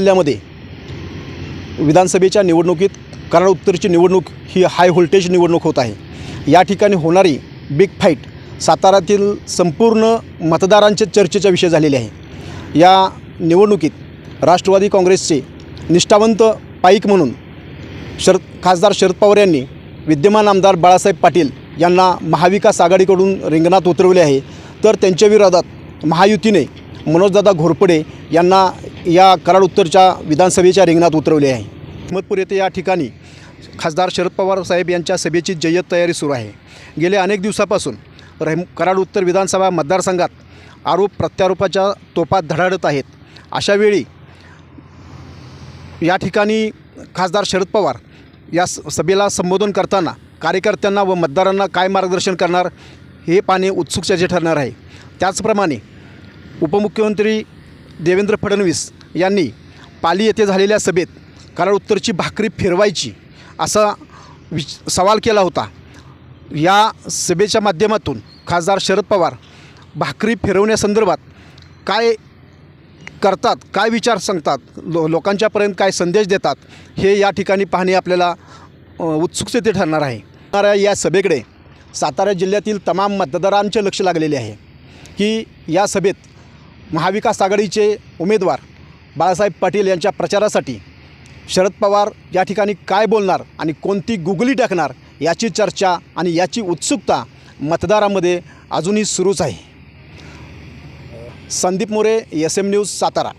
जिल्ह्यामध्ये विधानसभेच्या निवडणुकीत कराड उत्तरची निवडणूक ही हाय व्होल्टेज निवडणूक होत आहे. या ठिकाणी होणारी बिग फाईट साताऱ्यातील संपूर्ण मतदारांचे चर्चेचा विषय झालेले आहे. या निवडणुकीत राष्ट्रवादी काँग्रेसचे निष्ठावंत पाईक म्हणून शरद खासदार शरद पवार यांनी विद्यमान आमदार बाळासाहेब पाटील यांना महाविकास आघाडीकडून रिंगणात उतरवले आहे. तर त्यांच्या विरोधात महायुतीने मनोजदादा घोरपडे यांना या कराड उत्तरच्या विधानसभेच्या रिंगणात उतरवले आहे. अहमदपूर येथे या ठिकाणी खासदार शरद पवार साहेब यांच्या सभेची जय्यत तयारी सुरू आहे. गेल्या अनेक दिवसापासून रहम कराड उत्तर विधानसभा मतदारसंघात आरोप प्रत्यारोपाच्या तोपात धडाडत आहेत. अशावेळी या ठिकाणी खासदार शरद पवार या स सभेला संबोधन करताना कार्यकर्त्यांना व मतदारांना काय मार्गदर्शन करणार हे पाहणे उत्सुकतेचे ठरणार आहे. त्याचप्रमाणे उपमुख्यमंत्री देवेंद्र फडणवीस यांनी पाली येथे झालेल्या सभेत कराड उत्तरची भाकरी फिरवायची असा विच सवाल केला होता. या सभेच्या माध्यमातून खासदार शरद पवार भाकरी फिरवण्यासंदर्भात काय करतात काय विचार सांगतात लो लोकांच्यापर्यंत काय संदेश देतात हे या ठिकाणी पाहणे आपल्याला उत्सुकतेचे ठरणार आहे. होणाऱ्या या सभेकडे सातारा जिल्ह्यातील तमाम मतदारांचे लक्ष लागलेले आहे की या सभेत महाविकास आघाडीचे उमेदवार बाळासाहेब पाटील यांच्या प्रचारासाठी शरद पवार या ठिकाणी काय बोलणार आणि कोणती गुगली टाकणार याची चर्चा आणि याची उत्सुकता मतदारामध्ये अजूनही सुरूच आहे. Sandip More S M news Satara.